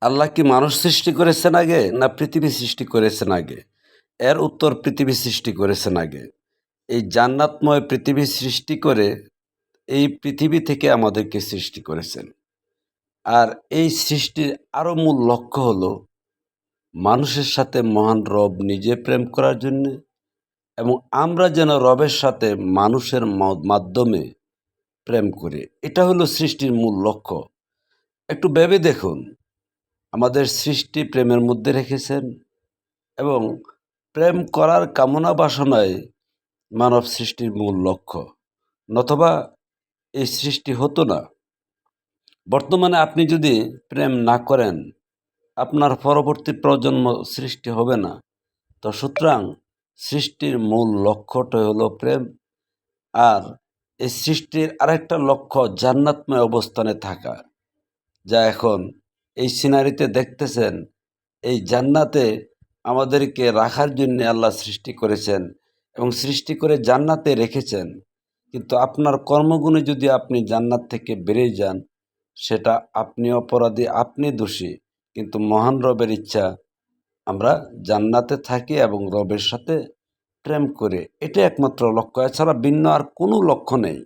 আল্লাহ কি মানুষ সৃষ্টি করেছেন আগে, না পৃথিবী সৃষ্টি করেছেন আগে? এর উত্তর পৃথিবী সৃষ্টি করেছেন আগে। এই জান্নাতময় পৃথিবী সৃষ্টি করে এই পৃথিবী থেকে আমাদেরকে সৃষ্টি করেছেন। আর এই সৃষ্টির আরও মূল লক্ষ্য হলো মানুষের সাথে মহান রব নিজে প্রেম করার জন্য এবং আমরা যেন রবের সাথে মানুষের মাধ্যমে প্রেম করি। এটা হলো সৃষ্টির মূল লক্ষ্য। একটু ভেবে দেখুন। আমাদের সৃষ্টি প্রেমের মধ্যে রেখেছেন এবং প্রেম করার কামনা বাসনায় মানব সৃষ্টির মূল লক্ষ্য। নতবা এই সৃষ্টি হতো না। বর্তমানে আপনি যদি প্রেম না করেন, আপনার পরবর্তী প্রজন্ম সৃষ্টি হবে না। তো সুতরাং সৃষ্টির মূল লক্ষ্যটা হলো প্রেম। আর এই সৃষ্টির আরেকটা লক্ষ্য জান্নাতময় অবস্থানে থাকা, যা এখন এই সিনারিতে দেখতেছেন, এই জান্নাতে আমাদেরকে রাখার জন্য আল্লাহ সৃষ্টি করেছেন এবং সৃষ্টি করে জান্নাতে রেখেছেন। কিন্তু আপনার কর্মগুণে যদি আপনি জান্নাত থেকে বেরিয়ে যান, সেটা আপনি অপরাধী, আপনি দোষী। কিন্তু মহান রবের ইচ্ছা, আমরা জান্নাতে থাকি এবং রবের সাথে প্রেম করে। এটা একমাত্র লক্ষ্য। এছাড়া ভিন্ন আর কোনো লক্ষ্য নেই।